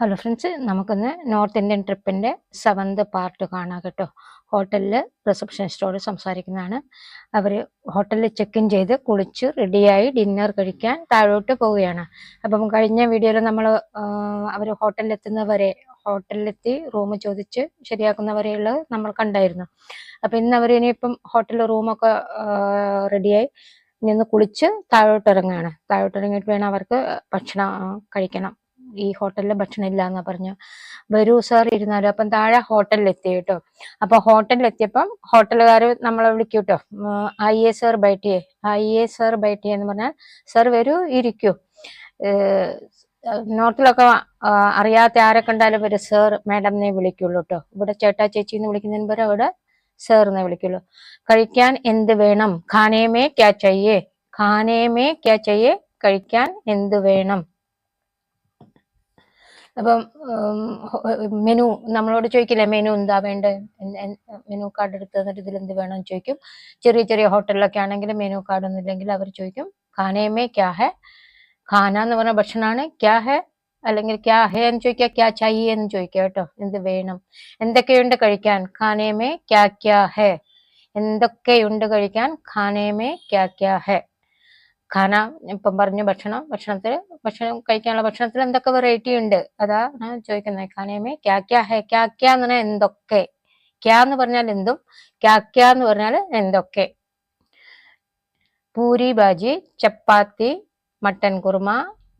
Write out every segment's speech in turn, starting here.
Hello friends നമുക്കൊന്ന് north Indian ട്രിപ്പിന്റെ seventh part കാണാം കേട്ടോ. ഹോട്ടലിൽ റിസപ്ഷനിസ്റ്റോട് സംസാരിക്കുന്നതാണ്. അവർ ഹോട്ടലിൽ ചെക്ക് ഇൻ ചെയ്ത് കുളിച്ച് റെഡിയായി ഡിന്നർ കഴിക്കാൻ താഴോട്ട് പോവുകയാണ്. അപ്പം കഴിഞ്ഞ വീഡിയോയിൽ നമ്മൾ അവർ ഹോട്ടലിൽ എത്തുന്നവരെ ഹോട്ടലിലെത്തി റൂം ചോദിച്ച് ശരിയാക്കുന്നവരെയുള്ളത് നമ്മൾ കണ്ടായിരുന്നു. അപ്പം ഇന്ന് അവർ ഇനിയിപ്പം ഹോട്ടലിൽ റൂമൊക്കെ റെഡിയായി ഇനി ഒന്ന് കുളിച്ച് താഴോട്ട് ഇറങ്ങുകയാണ്. താഴോട്ട് ഇറങ്ങിയിട്ട് വേണം അവർക്ക് ഭക്ഷണം കഴിക്കണം. ഈ ഹോട്ടലിലെ ഭക്ഷണം ഇല്ല എന്നാ പറഞ്ഞു. വരൂ സാർ ഇരുന്നാലും. അപ്പം താഴെ ഹോട്ടലിൽ എത്തി കേട്ടോ അപ്പൊ ഹോട്ടലിൽ എത്തിയപ്പം ഹോട്ടലുകാർ നമ്മളെ വിളിക്കും കേട്ടോ ഐ എ സാർ ബൈറ്റിയെ ഐ എ സാർ ബൈറ്റിയെ എന്ന് പറഞ്ഞാൽ സാർ വരൂ ഇരിക്കൂ. നോർത്തിലൊക്കെ അറിയാത്ത ആരെ കണ്ടാലും ഒരു സാർ മാഡം എന്നേ വിളിക്കുള്ളൂ കേട്ടോ ഇവിടെ ചേട്ടാ ചേച്ചി എന്ന് വിളിക്കുന്നതിന് പകരം അവിടെ സാർ എന്നേ വിളിക്കുള്ളൂ. കഴിക്കാൻ എന്ത് വേണം? ഖാനേമേ ക്യാ ചയ്യേ ഖാനേമേ ക്യാ ചയ്യേ കഴിക്കാൻ എന്ത് വേണം? അപ്പം മെനു നമ്മളോട് ചോദിക്കില്ലേ മെനു എന്താ വേണ്ടത്? മെനു കാർഡ് എടുത്ത് തന്നിട്ട് ഇതിൽ എന്ത് വേണം ചോദിക്കും. ചെറിയ ചെറിയ ഹോട്ടലിലൊക്കെ ആണെങ്കിൽ മെനു കാർഡ് ഒന്നും ഇല്ലെങ്കിൽ അവർ ചോദിക്കും ഖാനേമേ ക്യാ ഹെ? ഖാന എന്ന് പറഞ്ഞ ഭക്ഷണമാണ് ക്യാ ഹെ? അല്ലെങ്കിൽ ക്യാ ഹെ എന്ന് ചോദിക്കുക ക്യാ ചായ എന്ന് ചോദിക്കുക കേട്ടോ എന്ത് വേണം? എന്തൊക്കെയുണ്ട് കഴിക്കാൻ? ഖാനേമേ ക്യാ ക്യാ ഹെ? എന്തൊക്കെയുണ്ട് കഴിക്കാൻ? ഖാനേമേ ക്യാ ക്യാ ഹെ? ഖാന ഇപ്പം പറഞ്ഞു ഭക്ഷണം ഭക്ഷണത്തിൽ ഭക്ഷണം കഴിക്കാനുള്ള ഭക്ഷണത്തിൽ എന്തൊക്കെ വെറൈറ്റി ഉണ്ട്? അതാ ഞാൻ ചോദിക്കുന്നത്. ഖാനയമേ ക്യാ ക്യാ ഹെ ക്യാ എന്ന് പറഞ്ഞാൽ എന്തൊക്കെ? ക്യാ എന്ന് പറഞ്ഞാൽ എന്തും ക്യാ എന്ന് പറഞ്ഞാൽ എന്തൊക്കെ? Puri bhaji chapati mutton kurma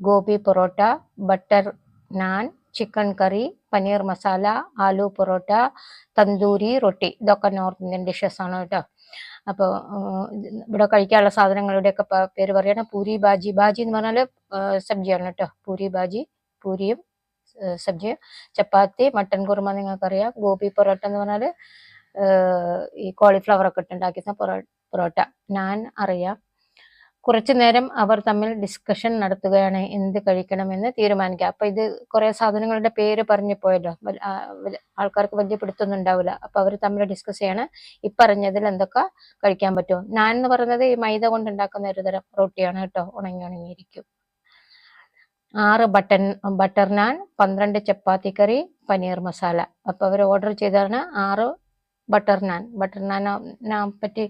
gobi parotta butter naan chicken curry paneer masala aloo parotta tandoori റൊട്ടി. ഇതൊക്കെ നോർത്ത് ഇന്ത്യൻ ഡിഷസ് ആണ് കേട്ടോ. അപ്പോൾ ഇവിടെ കഴിക്കാനുള്ള സാധനങ്ങളുടെ ഒക്കെ പേര് പറയണം പൂരി ബാജി. ബാജി എന്ന് പറഞ്ഞാൽ സബ്ജിയാണ് കേട്ടോ. പൂരി ബാജി പൂരിയും സബ്ജിയും. ചപ്പാത്തി മട്ടൻ കുറുമ നിങ്ങൾക്കറിയാം. ഗോപി പൊറോട്ട എന്ന് പറഞ്ഞാൽ ഈ കോളിഫ്ലവർ ഒക്കെ ഇട്ടുണ്ടാക്കുന്ന പൊറോ പൊറോട്ട. ഞാൻ അറിയാം കുറച്ചു നേരം അവർ തമ്മിൽ ഡിസ്കഷൻ നടത്തുകയാണ് എന്ത് കഴിക്കണമെന്ന് തീരുമാനിക്കുക. അപ്പൊ ഇത് കുറെ സാധനങ്ങളുടെ പേര് പറഞ്ഞു പോയല്ലോ. ആൾക്കാർക്ക് വലിയ പിടുത്തൊന്നും ഉണ്ടാവില്ല. അപ്പൊ അവർ തമ്മിൽ ഡിസ്കസ് ചെയ്യണം ഈ പറഞ്ഞതിൽ എന്തൊക്കെ കഴിക്കാൻ പറ്റുമോ ഞാൻ എന്ന് പറയുന്നത് ഈ മൈദ കൊണ്ട് ഉണ്ടാക്കുന്ന ഒരു തരം റൊട്ടിയാണ് കേട്ടോ. ഉണങ്ങി ഉണങ്ങിയിരിക്കും. ആറ് ബട്ടൺ ബട്ടർ നാൻ പന്ത്രണ്ട് ചപ്പാത്തി കറി പനീർ മസാല. അപ്പൊ അവർ ഓർഡർ ചെയ്തതാണ് ആറ് ബട്ടർ നാൻ. ബട്ടർ നാൻ പറ്റി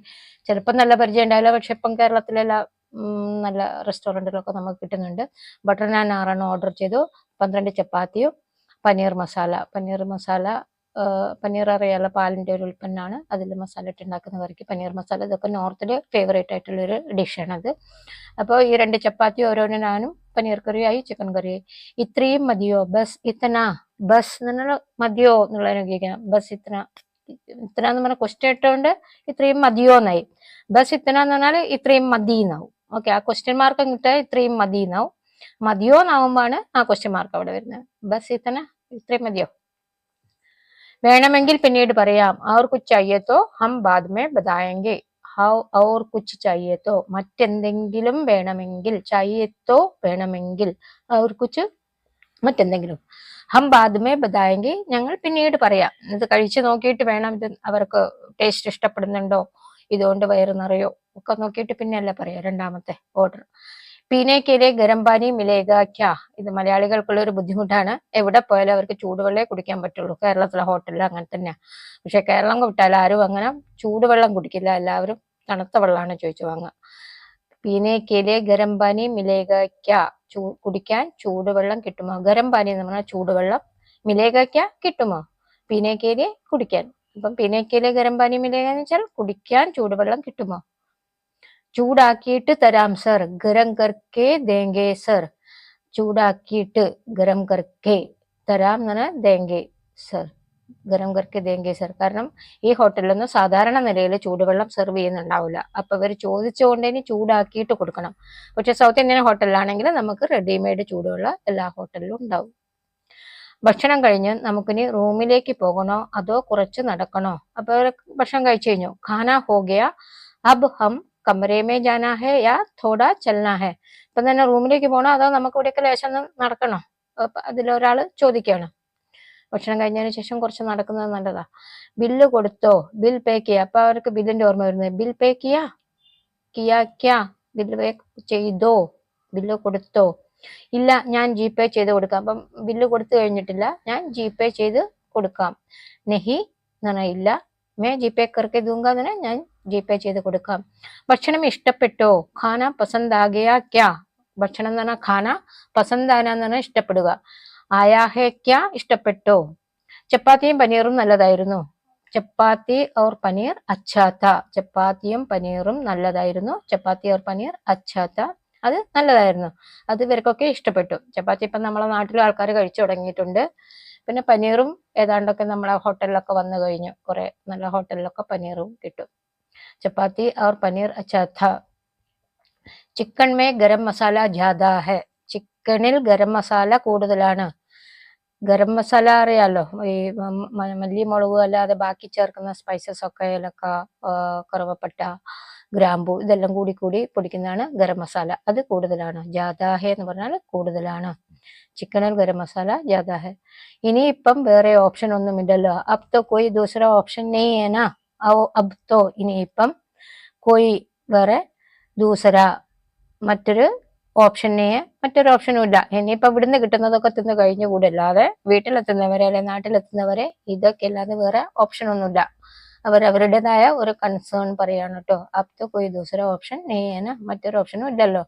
ചിലപ്പോൾ നല്ല പരിചയം ഉണ്ടാവില്ല. പക്ഷെ ഇപ്പം കേരളത്തിലെല്ലാം നല്ല റെസ്റ്റോറന്റിലൊക്കെ നമുക്ക് കിട്ടുന്നുണ്ട്. ബട്ടർ നാൻ ആറെണ്ണം ഓർഡർ ചെയ്തു. പന്ത്രണ്ട് ചപ്പാത്തിയും പനീർ മസാല. പനീർ മസാല പനീർ അറിയാലോ പാലിന്റെ ഒരു ഉൽപ്പന്നമാണ്. അതിൽ മസാല ഇട്ട് ഉണ്ടാക്കുന്ന കറിക്ക് പനീർ മസാല ഇതൊക്കെ നോർത്തിൽ ഫേവറേറ്റ് ആയിട്ടുള്ളൊരു ഡിഷാണത് അപ്പോൾ ഈ രണ്ട് ചപ്പാത്തി ഓരോന്നും ഞാനും പനീർ കറിയായി ചിക്കൻ കറി. ഇത്രയും മതിയോ? ബസ് ഇത്തന? ബസ് എന്നുള്ള മതിയോ എന്നുള്ളതിനെ ഉപയോഗിക്കണം ബസ് ഇത്തന ഇത്തന എന്ന് പറഞ്ഞാൽ ക്വസ്റ്റ്യൻ ഇട്ടുകൊണ്ട് ഇത്രയും മതിയോ എന്നായി ബസ് ഇത്തന എന്ന് പറഞ്ഞാൽ ഇത്രയും മതി എന്നാവും ഓക്കെ ആ ക്വസ്റ്റ്യൻ മാർക്ക് അങ്ങോട്ട് ഇത്രയും മതി എന്നാവും മതിയോ എന്നാവുമ്പോഴാണ് ആ ക്വസ്റ്റ്യൻ മാർക്ക് അവിടെ വരുന്നത്. ബസ് ഇത്തന്നെ ഇത്രയും മതിയോ? വേണമെങ്കിൽ പിന്നീട് പറയാം. അവർ കുച്ച് അയ്യത്തോ ഹം ബാദ്മേ ബതായെങ്കിൽ ഔർ കുച്ച് ചയ്യത്തോ. മറ്റെന്തെങ്കിലും വേണമെങ്കിൽ ചയ്യത്തോ വേണമെങ്കിൽ. അവർ കുച്ച് മറ്റെന്തെങ്കിലും. ഹം ബാദ്മേ ബതായെങ്കിൽ ഞങ്ങൾ പിന്നീട് പറയാം. ഇത് കഴിച്ചു നോക്കിയിട്ട് വേണം ഇത് അവർക്ക് ടേസ്റ്റ് ഇഷ്ടപ്പെടുന്നുണ്ടോ? ഇതുകൊണ്ട് വയറ് നിറയോ. ഒക്കെ നോക്കിയിട്ട് പിന്നെയല്ല പറയാം രണ്ടാമത്തെ ഓർഡർ പീനേക്കിലെ ഗരം പാനി മിലേഗ ക്യാ ഇത് മലയാളികൾക്കുള്ള ഒരു ബുദ്ധിമുട്ടാണ്. എവിടെ പോയാലും അവർക്ക് ചൂടുവെള്ളേ കുടിക്കാൻ പറ്റുള്ളൂ. കേരളത്തിലെ ഹോട്ടലിൽ അങ്ങനെ തന്നെയാണ് പക്ഷെ കേരളം വിട്ടാൽ ആരും അങ്ങനെ ചൂടുവെള്ളം കുടിക്കില്ല. എല്ലാവരും തണുത്ത വെള്ളമാണ് ചോദിച്ചു വാങ്ങുക. പീനേക്കിലെ ഗരം പാനി മിലേഗ ക്യാ ചൂ കുടിക്കാൻ ചൂടുവെള്ളം കിട്ടുമോ? ഗരം പാനി എന്ന് പറഞ്ഞാൽ ചൂടുവെള്ളം മിലേഗ ക്യാ കിട്ടുമോ? പീനേക്കിലെ കുടിക്കാൻ. അപ്പം പീനേക്കിലെ ഗരം പാനി മിലേഗ എന്ന് വെച്ചാൽ കുടിക്കാൻ ചൂടുവെള്ളം കിട്ടുമോ? ചൂടാക്കിയിട്ട് തരാം സർ ഗരം കർക്കേ ദേങ്കേ സർ ചൂടാക്കിയിട്ട് ഗരം കർക്കേ തരാം എന്ന് പറഞ്ഞാൽ ദേങ്കേ സർ ഗരം കർക്കെ ദേങ്കേ സർ കാരണം ഈ ഹോട്ടലിലൊന്നും സാധാരണ നിലയിൽ ചൂടുവെള്ളം സെർവ് ചെയ്യുന്നുണ്ടാവില്ല. അപ്പൊ ഇവർ ചോദിച്ചുകൊണ്ട് ഇനി ചൂടാക്കിയിട്ട് കൊടുക്കണം. പക്ഷെ സൗത്ത് ഇന്ത്യൻ ഹോട്ടലിലാണെങ്കിൽ നമുക്ക് റെഡിമെയ്ഡ് ചൂടുവെള്ളം എല്ലാ ഹോട്ടലിലും ഉണ്ടാവും. ഭക്ഷണം കഴിഞ്ഞ് നമുക്കിനി റൂമിലേക്ക് പോകണോ? അതോ കുറച്ച് നടക്കണോ? അപ്പൊ ഇവർ ഭക്ഷണം കഴിച്ചു കഴിഞ്ഞു. ഖാന ഹോഗിയ അബ് ഹം കമരേമേ ജാനാ ഹെ യാ തോട ചലനാ ഹെ ഇപ്പൊ തന്നെ റൂമിലേക്ക് പോകണോ അതോ നമുക്ക് ഇവിടെയൊക്കെ ലേശം നടക്കണോ അതിലൊരാൾ ചോദിക്കുകയാണ് ഭക്ഷണം കഴിഞ്ഞതിന് ശേഷം കുറച്ച് നടക്കുന്നത് നല്ലതാ. ബില്ല് കൊടുത്തോ? ബിൽ പേ ചെയ്യാ അപ്പൊ അവർക്ക് ബില്ലിന്റെ ഓർമ്മ വരുന്നത്. ബിൽ പേ ചെയ്യാ ക്യാ? ബില്ല് പേ ചെയ്തോ? ബില്ല് കൊടുത്തോ? ഇല്ല ഞാൻ ജി പേ ചെയ്ത് കൊടുക്കാം. അപ്പം ബില്ല് കൊടുത്തു കഴിഞ്ഞിട്ടില്ല ഞാൻ ജി പേ ചെയ്ത് കൊടുക്കാം. നെഹി എന്ന് പറഞ്ഞാൽ ഇല്ല മേ ജി പേ കറക്കെ ദൂങ്ക ഞാൻ ജി പേ ചെയ്ത് കൊടുക്കാം. ഭക്ഷണം ഇഷ്ടപ്പെട്ടോ? ഖാന പസന്താകിയ ക്യാ? ഭക്ഷണം എന്ന് പറഞ്ഞാൽ ഖാന പസന്താന എന്ന് പറഞ്ഞാൽ ഇഷ്ടപ്പെടുക. ആയാഹേ ക്യാ ഇഷ്ടപ്പെട്ടോ? ചപ്പാത്തിയും പനീറും നല്ലതായിരുന്നു. ചപ്പാത്തി ഓർ പനീർ അച്ചാത്ത. ചപ്പാത്തിയും പനീറും നല്ലതായിരുന്നു. ചപ്പാത്തി ഓർ പനീർ അച്ചാത്ത. അത് നല്ലതായിരുന്നു. അത് ഇവർക്കൊക്കെ ഇഷ്ടപ്പെട്ടു. ചപ്പാത്തി ഇപ്പം നമ്മളെ നാട്ടിലും ആൾക്കാർ കഴിച്ചു തുടങ്ങിയിട്ടുണ്ട്. പിന്നെ പനീറും ഏതാണ്ടൊക്കെ നമ്മളെ ഹോട്ടലിലൊക്കെ വന്നു കഴിഞ്ഞു. കുറെ നല്ല ഹോട്ടലിലൊക്കെ പനീറും കിട്ടും. ചപ്പാത്തി ഓർ പനീർ അച്ചാത്ത ചിക്കൻ മേ ഗരം മസാല ജാദാ ഹെ. ചിക്കനിൽ ഗരം മസാല കൂടുതലാണ്. ഗരം മസാല അറിയാലോ? ഈ മല്ലി മുളക് അല്ലാതെ ബാക്കി ചേർക്കുന്ന സ്പൈസസ് ഒക്കെ ഏലക്ക കറുവപ്പട്ട ഗ്രാമ്പു ഇതെല്ലാം കൂടി കൂടി പൊടിക്കുന്നതാണ് ഗരം മസാല. അത് കൂടുതലാണ്. ജാദാഹെ എന്ന് പറഞ്ഞാൽ കൂടുതലാണ്. ചിക്കനിൽ ഗരം മസാല ജാദാഹ. ഇനി ഇപ്പം വേറെ ഓപ്ഷൻ ഒന്നുമില്ലല്ലോ. അബ് തോ കോയി ദൂസറ ഓപ്ഷൻ നെയ്യേന അബ് തോ ഇനിയിപ്പം കോയി വേറെ ദൂസര. മറ്റൊരു ഓപ്ഷനെ മറ്റൊരു ഓപ്ഷനും ഇല്ല. ഇനിയിപ്പോ ഇവിടുന്ന് കിട്ടുന്നതൊക്കെ തിന്ന് കഴിഞ്ഞുകൂടല്ലാതെ വീട്ടിലെത്തുന്നവരെ അല്ലെ നാട്ടിലെത്തുന്നവരെ ഇതൊക്കെ അല്ലാതെ വേറെ ഓപ്ഷൻ ഒന്നുമില്ല. അവർ അവരുടേതായ ഒരു കൺസേൺ പറയാണ് കേട്ടോ. അപ് തോ ദൂസര ഓപ്ഷൻ നെയ്യാണ് മറ്റൊരു ഓപ്ഷനും ഇല്ലല്ലോ.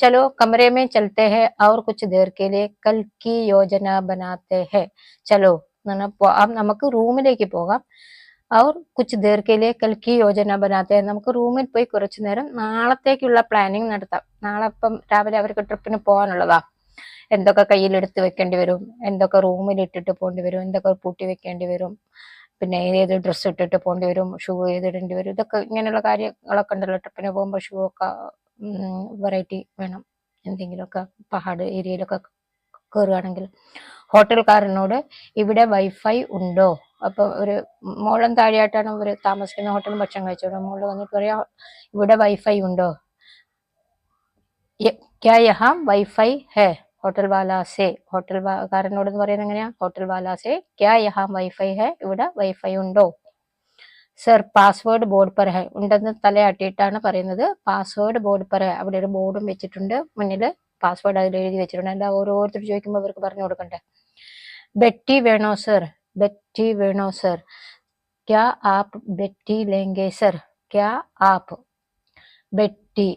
ചലോ കമരേമേ ചലത്തേ ഹെ അവർ കുച്ച് ദീർഘയിലെ കൽക്കി യോജന ബനാത്തേ ഹെ. ചലോ നമുക്ക് റൂമിലേക്ക് പോകാം. അവർ കുച്ച് ദീർഘയിലെ കൽക്കി യോജന ബനാത്തെ നമുക്ക് റൂമിൽ പോയി കുറച്ചു നേരം നാളത്തേക്കുള്ള പ്ലാനിങ് നടത്താം. നാളെ ഇപ്പം രാവിലെ അവർക്ക് ട്രിപ്പിന് പോകാനുള്ളതാ. എന്തൊക്കെ കയ്യിൽ എടുത്ത് വെക്കേണ്ടി വരും? എന്തൊക്കെ റൂമിൽ ഇട്ടിട്ട് പോകേണ്ടി വരും? എന്തൊക്കെ പൂട്ടി വെക്കേണ്ടി വരും? പിന്നെ ഏത് ഡ്രസ്സ് ഇട്ടിട്ട് പോകേണ്ടി വരും ഷൂ ഏതിടേണ്ടി വരും ഇതൊക്കെ ഇങ്ങനെയുള്ള കാര്യങ്ങളൊക്കെ ഉണ്ടല്ലോ. ട്രിപ്പിന് പോകുമ്പോൾ ഷൂ ഒക്കെ വെറൈറ്റി വേണം. എന്തെങ്കിലുമൊക്കെ പഹാഡ് ഏരിയയിലൊക്കെ കയറുകയാണെങ്കിൽ ഹോട്ടൽക്കാരനോട് ഇവിടെ വൈഫൈ ഉണ്ടോ? അപ്പൊ ഒരു മോളം താഴെയായിട്ടാണ് ഇവർ താമസിക്കുന്ന ഹോട്ടലിൽ ഭക്ഷണം കഴിച്ചോളൂ മോൾ വന്നിട്ട് പറയാ ഇവിടെ വൈഫൈ ഉണ്ടോ? ക്യാ യഹാ വൈഫൈ ഹേ? ഹോട്ടൽ വാലാസെ. ഹോട്ടൽ കാരനോട് എന്ന് പറയുന്നത് എങ്ങനെയാ? ഹോട്ടൽ വാലാസെ. ക്യാ യഹാ വൈഫൈ ഹെ? ഇവിടെ വൈഫൈ ഉണ്ടോ? സർ പാസ്വേഡ് ബോർഡ് പർ ഹെ ഉണ്ടെന്ന് തലയാട്ടിയിട്ടാണ് പറയുന്നത്. പാസ്വേഡ് ബോർഡ് പർ ഹെ അവിടെ ഒരു ബോർഡും വെച്ചിട്ടുണ്ട്. മുന്നിൽ പാസ്വേഡ് അതിൽ എഴുതി വെച്ചിട്ടുണ്ട്. എന്താ ഓരോരുത്തർ ചോദിക്കുമ്പോൾ അവർക്ക് പറഞ്ഞു കൊടുക്കണ്ടേ? ബെറ്റി വേണോ സർ? ബെറ്റി വേണോ സർ? ക്യാ ആപ്പ് ബെറ്റി ലേങ്കേ സർ? ക്യാ ആപ്പ് ബെറ്റി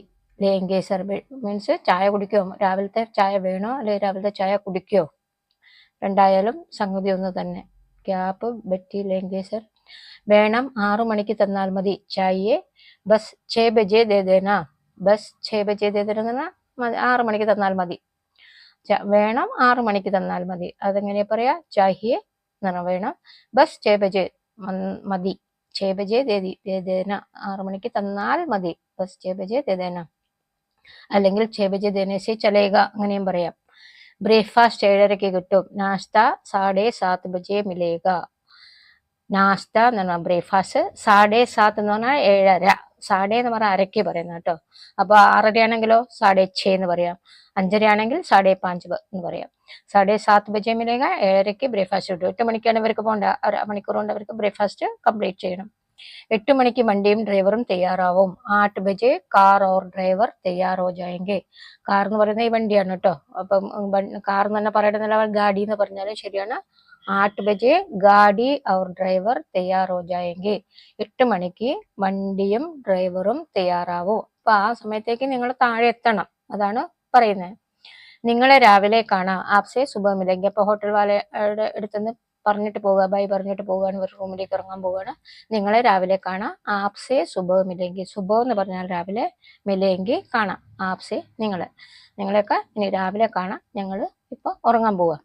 ലേങ്കെ സർ മീൻസ് ചായ കുടിക്കോ? രാവിലത്തെ ചായ വേണോ? അല്ലെങ്കിൽ രാവിലത്തെ ചായ കുടിക്കോ? രണ്ടായാലും സംഗതി ഒന്ന് തന്നെ. ക്യാപ്പ് ബെറ്റി ലേങ്കേസർ. വേണം ആറു മണിക്ക് തന്നാൽ മതി. ചായയെ ബസ് ഛേ ബജേ ദേദേന ബസ് ഛേ ബജേ ദേദേന എന്ന് പറഞ്ഞാൽ ആറ് മണിക്ക് തന്നാൽ മതി. വേണം ആറു മണിക്ക് തന്നാൽ മതി. അതെങ്ങനെ പറയാ? ചാഹിയെ വേണം ബസ് ഛേ ബജേ മതി. ഛേ ബജേ ദേദി ദേദേന ആറു മണിക്ക് തന്നാൽ മതി. ബസ് ഛേ ബജേ ദേ ദേന. അല്ലെങ്കിൽ ഛേ ദിനേശി ചലേക അങ്ങനെയും പറയാം. ബ്രേക്ക്ഫാസ്റ്റ് ഏഴരയ്ക്ക് കിട്ടും. നാസ്ത സാഡേ സാത്ത് ബജെ മിലേക. നാസ്ത എന്ന് പറഞ്ഞാൽ ബ്രേക്ക്ഫാസ്റ്റ്. സാഡേ സാത്ത് എന്ന് പറഞ്ഞാൽ ഏഴര. സാഡേ എന്ന് പറഞ്ഞാൽ അരയ്ക്ക് പറയുന്നത് കേട്ടോ. അപ്പൊ ആറര ആണെങ്കിലോ സാഡേ ഛേ എന്ന് പറയാം. അഞ്ചര ആണെങ്കിൽ സാഡേ പാഞ്ച് എന്ന് പറയാം. സാഡേ സാത്ത് ബജെ മിലേക ഏഴരയ്ക്ക് ബ്രേക്ക്ഫാസ്റ്റ് കിട്ടും. എട്ട് മണിക്കാണ് ഇവർക്ക് പോകേണ്ട. അര മണിക്കൂർ കൊണ്ട് അവർക്ക് ബ്രേക്ക്ഫാസ്റ്റ് കംപ്ലീറ്റ് ചെയ്യണം. എട്ട് മണിക്ക് വണ്ടിയും ഡ്രൈവറും തയ്യാറാവും. ആട്ട് ബജെ കാർ ഓർ ഡ്രൈവർ തയ്യാറോ ജായെങ്കിൽ കാർ എന്ന് പറയുന്നത് ഈ വണ്ടിയാണ് കേട്ടോ അപ്പം കാർ എന്ന് തന്നെ പറയുന്ന ഗാഡി എന്ന് പറഞ്ഞാലും ശരിയാണ്. ആട്ട് ബജെ ഗാഡി ഓർ ഡ്രൈവർ തയ്യാറോ ജായെങ്കിൽ എട്ട് മണിക്ക് വണ്ടിയും ഡ്രൈവറും തയ്യാറാവും. അപ്പൊ ആ സമയത്തേക്ക് നിങ്ങൾ താഴെ എത്തണം. അതാണ് പറയുന്നത്. നിങ്ങളെ രാവിലെ കാണാം. ആപ്സെ സുബഹ മിലെങ്കിൽ അപ്പൊ ഹോട്ടൽ വാലയുടെ അടുത്തുനിന്ന് പറഞ്ഞിട്ട് പോവുക ബൈ പറഞ്ഞിട്ട് പോവുകയാണ് ഒരു റൂമിലേക്ക് ഇറങ്ങാൻ പോവുകയാണ്. നിങ്ങളെ രാവിലെ കാണാം. ആപ്സെ സുബഹ ഇല്ലെങ്കിൽ സുബഹ എന്ന് പറഞ്ഞാൽ രാവിലെ മിലെങ്കിൽ കാണാം. ആപ്സെ നിങ്ങളെ. നിങ്ങളെയൊക്കെ ഇനി രാവിലെ കാണാം. ഞങ്ങൾ ഇപ്പൊ ഉറങ്ങാൻ പോവുക.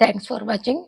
Thanks for watching